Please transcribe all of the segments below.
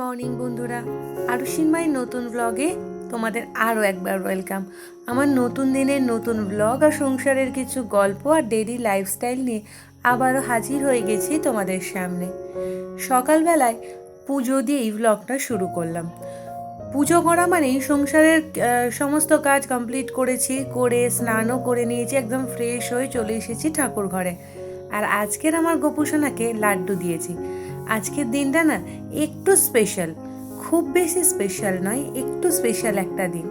Morning, বন্ধুরা। আরুষিনমাই নতুন ব্লগে তোমাদের আরও একবার ওয়েলকাম আমার নতুন দিনের নতুন ব্লগ আর সংসারের কিছু গল্প আর ডেলি লাইফস্টাইল নিয়ে আবারও হাজির হয়ে গেছি তোমাদের সামনে। সকালবেলায় পুজো দিয়ে এই ব্লগটা শুরু করলাম। পুজো করা মানেই সংসারের সমস্ত কাজ কমপ্লিট করেছি, করে স্নানও করে নিয়েছি, একদম ফ্রেশ হয়ে চলে এসেছি ঠাকুর ঘরে। আর আজকের আমার গোপুসোনাকে লাড্ডু দিয়েছি। আজকের দিনটা না একটু স্পেশাল খুব বেশি স্পেশাল নয়, একটু স্পেশাল একটা দিন।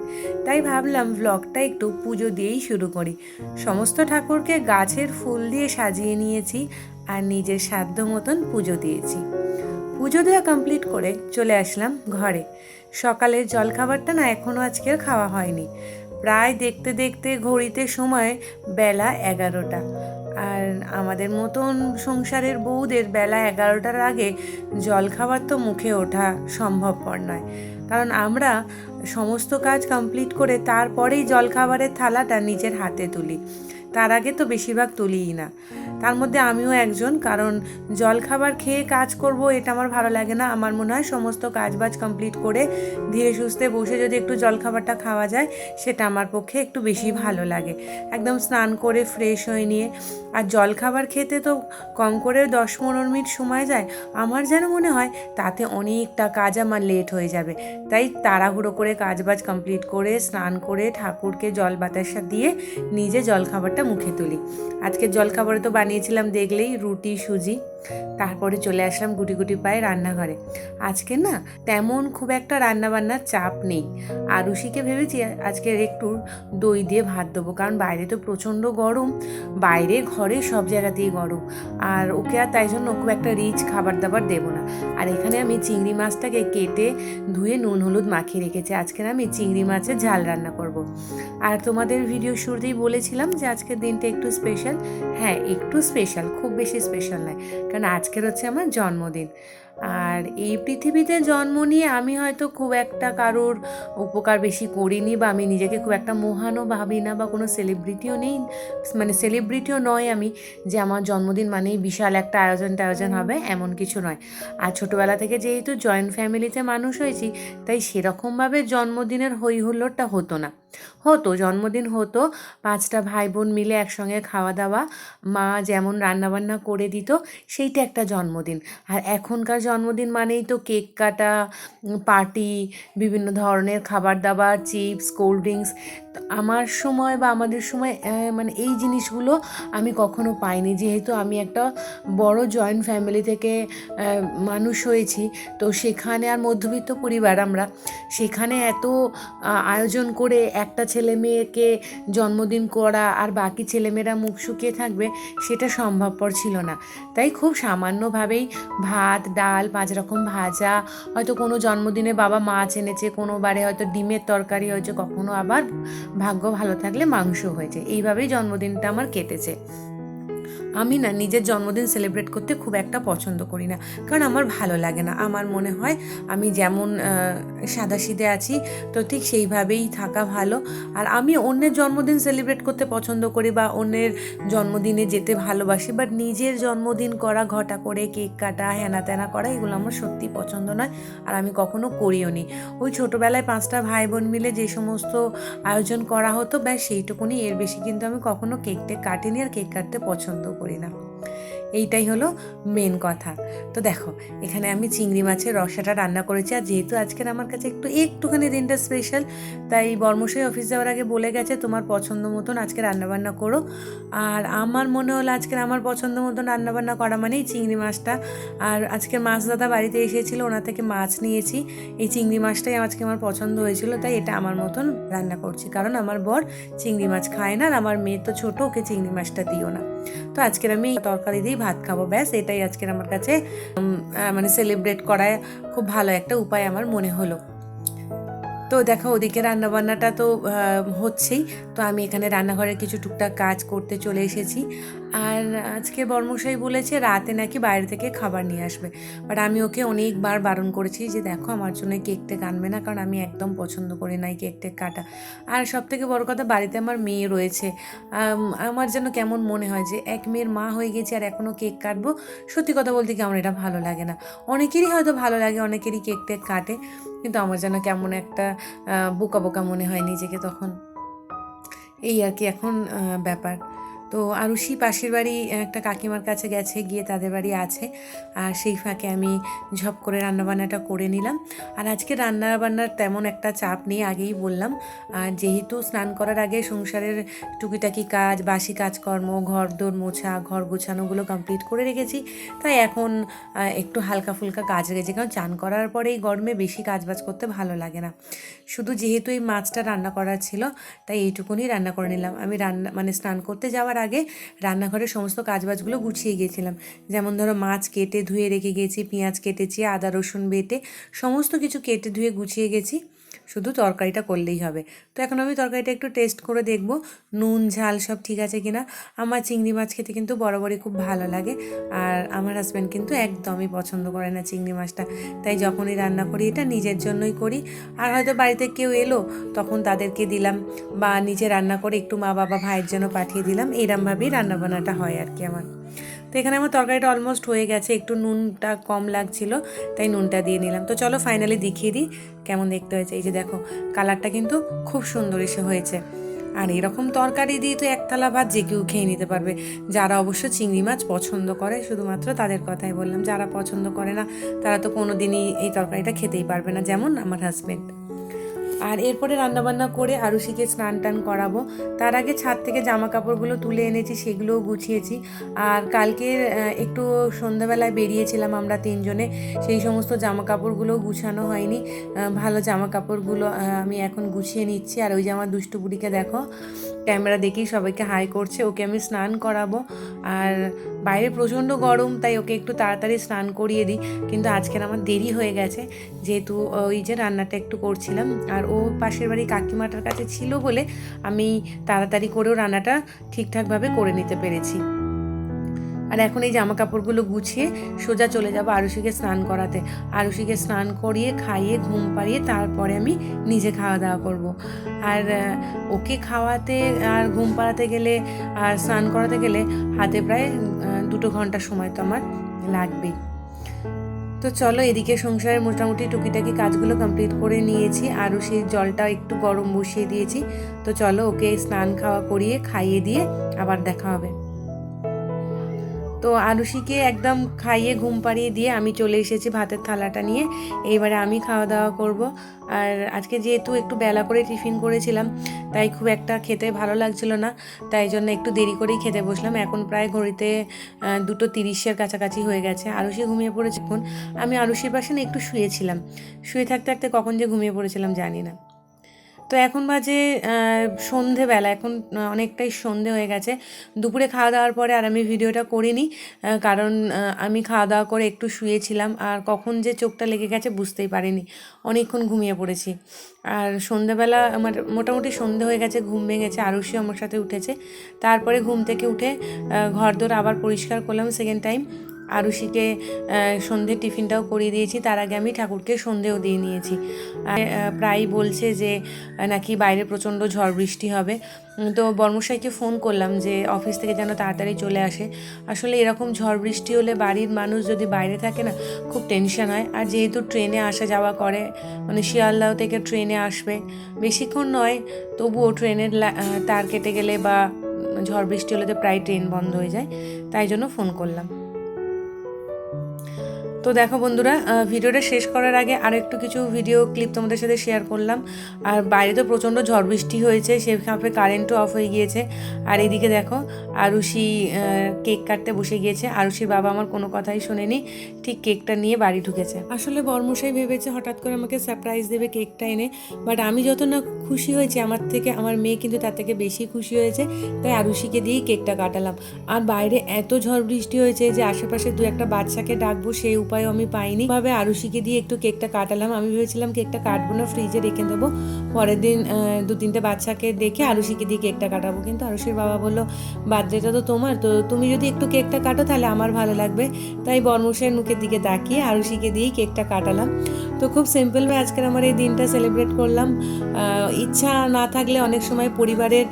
তাই ভাবলাম ব্লগটা একটু পুজো দিয়েই শুরু করি। সমস্ত ঠাকুরকে গাছের ফুল দিয়ে সাজিয়ে নিয়েছি আর নিজের সাধ্য মতন পুজো দিয়েছি। পুজো দেওয়া কমপ্লিট করে চলে আসলাম ঘরে। সকালের জলখাবারটা না এখনও আজকের খাওয়া হয়নি। প্রায় দেখতে দেখতে ঘড়িতে সময় বেলা এগারোটা। আর আমাদের মতন সংসারের বউদের বেলা এগারোটার আগে জলখাবার তো মুখে ওঠা সম্ভবপর নয়। কারণ আমরা সমস্ত কাজ কমপ্লিট করে তারপরেই জলখাবারের থালাটা নিজের হাতে তুলি। তার আগে তো বেশিরভাগ তুলিই না। তার মধ্যে আমিও একজন, কারণ জলখাবার খেয়ে কাজ করব, এটা আমার ভালো লাগে না। আমার মনে হয় সমস্ত কাজবাজ কমপ্লিট করে ধীরে সুস্থে বসে যদি একটু জলখাবারটা খাওয়া যায়, সেটা আমার পক্ষে একটু বেশি ভালো লাগে। একদম স্নান করে ফ্রেশ হয়ে নিয়ে, আর জলখাবার খেতে তো কম করে দশ পনেরো মিনিট সময় যায়, আমার যেন মনে হয় তাতে অনেকটা কাজ আমার লেট হয়ে যাবে। তাই তাড়াহুড়ো করে কাজবাজ কমপ্লিট করে, স্নান করে ঠাকুরকে জল বাতাসা দিয়ে নিজে জলখাবারটা মুখে তুলি। আজকে জল জলখাবারে তো বানিয়েছিলাম দেখলেই রুটি সুজি তারপরে চলে আসলাম গুটি গুটি পায়ে রান্নাঘরে। আজকে না তেমন খুব একটা রান্নাবান্নার চাপ নেই। আরুষিকে ভেবেছি আজকে একটু দই দিয়ে ভাত দেবো, কারণ বাইরে তো প্রচণ্ড গরম, বাইরে ঘরে সব জায়গাতেই গরম। আর ওকে আর তাই জন্য খুব একটা রিচ খাবার দাবার দেবো না। আর এখানে আমি চিংড়ি মাছটাকে কেটে ধুয়ে নুন হলুদ মাখিয়ে রেখেছি। আজকে আমি চিংড়ি মাছের ঝাল রান্না করব। আর তোমাদের ভিডিও শুরুতেই বলেছিলাম যে আজকের দিনটা একটু স্পেশাল হ্যাঁ একটু স্পেশাল খুব বেশি স্পেশাল নয়। কারণ আজকের হচ্ছে আমার জন্মদিন। আর এই পৃথিবীতে জন্ম নিয়ে আমি হয়তো খুব একটা কারোর উপকার বেশি করিনি বা আমি নিজেকে খুব একটা মহানও ভাবি না বা কোনো সেলিব্রিটিও নেই মানে সেলিব্রিটিও নয় আমি যে আমার জন্মদিন মানেই বিশাল একটা আয়োজন টায়োজন হবে এমন কিছু নয়। আর ছোটোবেলা থেকে যেহেতু জয়েন্ট ফ্যামিলিতে মানুষ হয়েছি তাই সেরকমভাবে জন্মদিনের হই হুল্লোড়টা হতো না। হতো জন্মদিন হতো পাঁচটা ভাই বোন মিলে একসঙ্গে খাওয়া দাওয়া মা যেমন রান্নাবান্না করে দিত সেইটা একটা জন্মদিন। আর এখনকার জন্মদিন মানেই তো কেক কাটা পার্টি বিভিন্ন ধরনের খাবার দাবার চিপস কোল্ড ড্রিঙ্কস আমার সময় বা আমাদের সময় মানে এই জিনিসগুলো আমি কখনো পাইনি। যেহেতু আমি একটা বড় জয়েন্ট ফ্যামিলি থেকে মানুষ হয়েছি, তো সেখানে আর মধ্যবিত্ত পরিবার আমরা, সেখানে এত আয়োজন করে একটা ছেলে মেয়েকে জন্মদিন করা আর বাকি ছেলেমেয়েরা মুখ শুকিয়ে থাকবে, সেটা সম্ভবপর ছিল না। তাই খুব সামান্যভাবেই ভাত, ডাল পাঁচ রকম ভাজা, হয়তো কোনো জন্মদিনে বাবা মাছ এনেছে, কোনো বারে হয়তো ডিমের তরকারি হয়েছে, কখনো আবার ভাগ্য ভালো থাকলে মাংস হয়েছে। এইভাবেই জন্মদিনটা আমার কেটেছে। আমি না নিজের জন্মদিন সেলিব্রেট করতে খুব একটা পছন্দ করি না। কারণ আমার ভালো লাগে না। আমার মনে হয় আমি যেমন সাদাসিদে আছি, তো ঠিক সেইভাবেই থাকা ভালো। আর আমি অন্যের জন্মদিন সেলিব্রেট করতে পছন্দ করি বা অন্যের জন্মদিনে যেতে ভালোবাসি বাট নিজের জন্মদিন করা, ঘটা করে, কেক কাটা হ্যানা ত্যানা করা, এগুলো আমার সত্যি পছন্দ নয়। আর আমি কখনো করিও নি। ওই ছোটোবেলায় পাঁচটা ভাই বোন মিলে যে সমস্ত আয়োজন করা হতো, ব্যাস সেইটুকুনি। এর বেশি কিন্তু আমি কখনো কেক টেক কাটিনি আর কেক কাটতে পছন্দ করি না এইটাই হলো মেন কথা। তো দেখো, এখানে আমি চিংড়ি মাছের রসাটা রান্না করেছি আর যেহেতু আজকের আমার কাছে একটু, একটুখানি দিনটা স্পেশাল তাই বর্মশাই অফিস যাওয়ার আগে বলে গেছে তোমার পছন্দ মতন আজকে রান্নাবান্না করো। আর আমার মনে হলো আজকের আমার পছন্দ মতন রান্নাবান্না করা মানেই চিংড়ি মাছটা। আর আজকের মাছ দাদা বাড়িতে এসেছিল, ওনার থেকে মাছ নিয়েছি। এই চিংড়ি মাছটাই আজকে আমার পছন্দ হয়েছিল, তাই এটা আমার মতন রান্না করছি। কারণ আমার বর চিংড়ি মাছ খায় না আর আমার মেয়ে তো ছোটো, ওকে চিংড়ি মাছটা দিও না। তো আজকের আমি তরকারি দিয়েই ভাত খাব, ব্যাস, এটাই আজকের আমার কাছে মানে সেলিব্রেট করায় খুব ভালো একটা উপায় আমার মনে হলো। তো দেখো, ওদিকে রান্নাবান্নাটা তো হচ্ছেই। তো আমি এখানে রান্নাঘরের কিছু টুকটাক কাজ করতে চলে এসেছি। আর আজকে বর্মশাই বলেছে রাতে নাকি বাইরে থেকে খাবার নিয়ে আসবে। বাট আমি ওকে অনেকবার বারণ করেছি যে দেখো আমার জন্য কেক টেক আনবে না, কারণ আমি একদম পছন্দ করি না এই কেক টেক কাটা। আর সব থেকে বড় কথা, বাড়িতে আমার মেয়ে রয়েছে। আমার যেন কেমন মনে হয় যে এক মেয়ের মা হয়ে গেছে আর এখনও কেক কাটবো, সত্যি কথা বলতে কি আমার এটা ভালো লাগে না। অনেকেরই হয়তো ভালো লাগে, অনেকেরই কেক টেক কাটে, কিন্তু আমার যেন কেমন একটা বোকা বোকা মনে হয় নিজেকে তখন। এই আর কি এখন ব্যাপার। তো আরুষি পাশের বাড়ি একটা কাকিমার কাছে গেছে, গিয়ে তাদের বাড়ি আছে। আর সেই ফাঁকে আমি ঝপ করে রান্নাবান্নাটা করে নিলাম। আর আজকে রান্নাবান্নার তেমন একটা চাপ নেই, আগেই বললাম। আর যেহেতু স্নান করার আগে সংসারের টুকিটাকি কাজ, বাসি কাজকর্ম ঘর দোর মোছা, ঘর গোছানোগুলো কমপ্লিট করে রেখেছি, তাই এখন একটু হালকা ফুলকা কাজ রেখেছি। কারণ চান করার পরে এই গরমে বেশি কাজ বাজ করতে ভালো লাগে না। শুধু যেহেতু এই মাছটা রান্না করার ছিল, তাই এইটুকুনি রান্না করে নিলাম। আমি রান্না মানে স্নান করতে যাওয়ার আগে রান্নাঘরের সমস্ত কাজবাজগুলো গুছিয়ে গিয়েছিলাম। যেমন ধরো মাছ কেটে ধুয়ে রেখে গেছি পেঁয়াজ কেটেছি, আদা, রসুন বেটে সমস্ত কিছু কেটে ধুয়ে গুছিয়ে গেছি। শুধু তরকারিটা করলেই হবে। তো এখন আমি তরকারিটা একটু টেস্ট করে দেখব, নুন, ঝাল সব ঠিক আছে কিনা। আমার চিংড়ি মাছ খেতে কিন্তু বরাবরই খুব ভালো লাগে আর আমার হাজব্যান্ড কিন্তু একদমই পছন্দ করে না চিংড়ি মাছটা। তাই যখনই রান্না করি এটা নিজের জন্যই করি। আর হয়তো বাড়িতে কেউ এলো, তখন তাদেরকে দিলাম বা নিজে রান্না করে একটু মা বাবা ভাইয়ের জন্য পাঠিয়ে দিলাম। এরমভাবেই রান্নাবান্নাটা হয় আর কি আমার। তো এখানে আমার তরকারিটা অলমোস্ট হয়ে গেছে, একটু নুনটা কম লাগছিল, তাই নুনটা দিয়ে নিলাম। তো চলো ফাইনালি দেখিয়ে দিই কেমন দেখতে হয়েছে। এই যে দেখো কালারটা কিন্তু খুব সুন্দর এসে হয়েছে। আর এরকম তরকারি দিয়ে তো এক থালা ভাত যে কেউ খেয়ে নিতে পারবে। যারা অবশ্য চিংড়ি মাছ পছন্দ করে, শুধুমাত্র তাদের কথাই বললাম, যারা পছন্দ করে না, তারা তো কোনো দিনই এই তরকারিটা খেতেই পারবে না, যেমন আমার হাজব্যান্ড আর এরপরে রান্নাবান্না করে আরুষিকে স্নান টান করাবো। তার আগে ছাদ থেকে জামা কাপড়গুলো তুলে এনেছি, সেগুলোও গুছিয়েছি। আর কালকে একটু সন্ধ্যাবেলায় বেরিয়েছিলাম আমরা তিনজনে, সেই সমস্ত জামা কাপড়গুলোও গুছানো হয়নি। ভালো জামা কাপড়গুলো আমি এখন গুছিয়ে নিচ্ছি। আর ওই যে আমার দুষ্টু বুড়িকে দেখো, ক্যামেরা দেখেই সবাইকে হাই করছে, ওকে আমি স্নান করাবো। আর বাইরে প্রচণ্ড গরম, তাই ওকে একটু তাড়াতাড়ি স্নান করিয়ে দিই। কিন্তু আজকের আমার দেরি হয়ে গেছে, যেহেতু ওই যে রান্নাটা একটু করছিলাম। আর ও পাশের বাড়ি কাকিমাটার কাছে ছিল বলে আমি তাড়াতাড়ি করেও রান্নাটা ঠিকঠাকভাবে করে নিতে পেরেছি। আর এখন এই জামা কাপড়গুলো গুছিয়ে সোজা চলে যাব আরুষিকে স্নান করাতে। আরুষিকে স্নান করিয়ে, খাইয়ে, ঘুম পাড়িয়ে তারপরে আমি নিজে খাওয়া দাওয়া করব। আর ওকে খাওয়াতে আর ঘুম পাড়াতে গেলে আর স্নান করাতে গেলে হাতে প্রায় দুটো ঘণ্টা সময় তো আমার লাগবেই তো চলো এদিকে সংসারের মোটামুটি টুকিটাকি কাজগুলো কমপ্লিট করে নিয়েছি। আরও সেই জলটা একটু গরম বসিয়ে দিয়েছি। তো চলো ওকে স্নান খাওয়া করিয়ে খাইয়ে দিয়ে আবার দেখা হবে। তো আরুষিকে একদম খাইয়ে ঘুম পাড়িয়ে দিয়ে আমি চলে এসেছি ভাতের থালাটা নিয়ে। এইবারে আমি খাওয়া দাওয়া করব। আর আজকে যেহেতু একটু বেলা করে টিফিন করেছিলাম, তাই খুব একটা খেতে ভালো লাগছিল না। তাই জন্য একটু দেরি করেই খেতে বসলাম। এখন প্রায় ঘড়িতে দুটো তিরিশের কাছাকাছি হয়ে গেছে। আরুষি ঘুমিয়ে পড়েছে এখন। আমি আরুষির পাশে না একটু শুয়েছিলাম। শুয়ে থাকতে থাকতে কখন যে ঘুমিয়ে পড়েছিলাম জানি না। তো এখন বাজে সন্ধেবেলা। এখন অনেকটাই সন্ধে হয়ে গেছে। দুপুরে খাওয়া দাওয়ার পরে আর আমি ভিডিওটা করিনি কারণ আমি খাওয়া দাওয়া করে একটু শুয়েছিলাম আর কখন যে চোখটা লেগে গেছে বুঝতেই পারিনি। অনেকক্ষণ ঘুমিয়ে পড়েছি। আর সন্ধেবেলা আমার মোটামুটি সন্ধে হয়ে গেছে ঘুম ভেঙেছে আরুষিও আমার সাথে উঠেছে। তারপরে ঘুম থেকে উঠে আহ, ঘরদোর আবার পরিষ্কার করলাম সেকেন্ড টাইম আরুষিকে আহ, সন্ধে টিফিনটাও করিয়ে দিয়েছি। তার আগে আমি ঠাকুরকে সন্ধেও দিয়ে নিয়েছি। আর প্রায়ই বলছে যে নাকি বাইরে প্রচণ্ড ঝড় বৃষ্টি হবে। তো বর্মশাইকে ফোন করলাম যে অফিস থেকে যেন তাড়াতাড়ি চলে আসে। আসলে এরকম ঝড় বৃষ্টি হলে বাড়ির মানুষ যদি বাইরে থাকে না খুব টেনশন হয়। আর যেহেতু ট্রেনে আসা যাওয়া করে মানে শিয়ালদাহ থেকে ট্রেনে আসবে বেশিক্ষণ নয় তবুও ট্রেনের তার কেটে গেলে বা ঝড় বৃষ্টি হলে তো প্রায় ট্রেন বন্ধ হয়ে যায়। তাই জন্য ফোন করলাম। তো দেখো বন্ধুরা ভিডিওটা শেষ করার আগে আর একটু কিছু ভিডিও ক্লিপ তোমাদের সাথে শেয়ার করলাম। আর বাইরে তো প্রচণ্ড ঝড় বৃষ্টি হয়েছে সেভাবে কারেন্টও অফ হয়ে গিয়েছে। আর এদিকে দেখো, আরুষি কেক কাটতে বসে গিয়েছে। আরুষির বাবা আমার কোনো কথাই শোনেনি, ঠিক কেকটা নিয়ে বাড়ি ঢুকেছে। আসলে বর্মশাই ভেবেছে হঠাৎ করে আমাকে সারপ্রাইজ দেবে কেকটা এনে বাট আমি যত না খুশি হয়েছি, আমার থেকে, আমার মেয়ে কিন্তু তার থেকে বেশি খুশি হয়েছে, তাই আরুষিকে দিয়েই কেকটা কাটালাম। আর বাইরে এত ঝড় বৃষ্টি হয়েছে যে, আশেপাশে দু একটা বাচ্চাকে ডাকবো, সেই উপায় উপায় আমি পাইনি। ভাবে আরুষিকে দিয়ে একটু কেকটা কাটালাম। আমি ভেবেছিলাম কেকটা কাটবো না ফ্রিজে রেখে দেবো। পরের দিন দু তিনটে বাচ্চাকে দেখে আরুষিকে দিয়ে কেকটা কাটাবো। কিন্তু আরুষির বাবা বলল, বার্থডেটা তো তোমার, তো তুমি যদি একটু কেকটা কাটো তাহলে আমার ভালো লাগবে। তাই বর্মশের মুখের দিকে তাকিয়ে আরুষিকে দিয়েই কেকটা কাটালাম। তো খুব সিম্পলভাবে আজকের আমার এই দিনটা সেলিব্রেট করলাম। ইচ্ছা না থাকলে অনেক সময় পরিবারের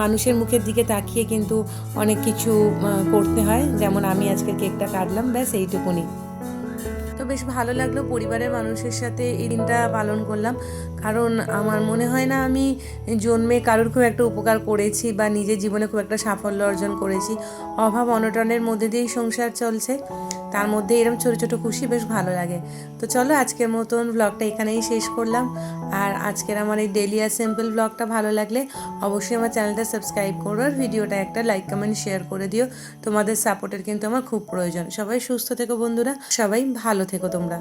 মানুষের মুখের দিকে তাকিয়ে কিন্তু অনেক কিছু করতে হয়। যেমন আমি আজকে কেকটা কাটলাম, ব্যাস এইটুকুনি। বেশ ভালো লাগল পরিবারের মানুষের সাথে এই দিনটা পালন করলাম। কারণ আমার মনে হয় না আমি জন্মে কারোর খুব একটা উপকার করেছি বা নিজের জীবনে খুব একটা সাফল্য অর্জন করেছি। অভাব অনটনের মধ্যে দিয়েই সংসার চলছে। তার মধ্যে এরকম ছোটো ছোটো খুশি বেশ ভালো লাগে। তো চলো আজকের মতন ব্লগটা এখানেই শেষ করলাম। আর আজকের আমার এই ডেলি সিম্পল ব্লগটা ভালো লাগলে অবশ্যই আমার চ্যানেলটা সাবস্ক্রাইব করো আর ভিডিওটা একটা লাইক কমেন্ট শেয়ার করে দিও। তোমাদের সাপোর্টের কিন্তু আমার খুব প্রয়োজন। সবাই সুস্থ থেকো বন্ধুরা। সবাই ভালো থেকো তোমরা।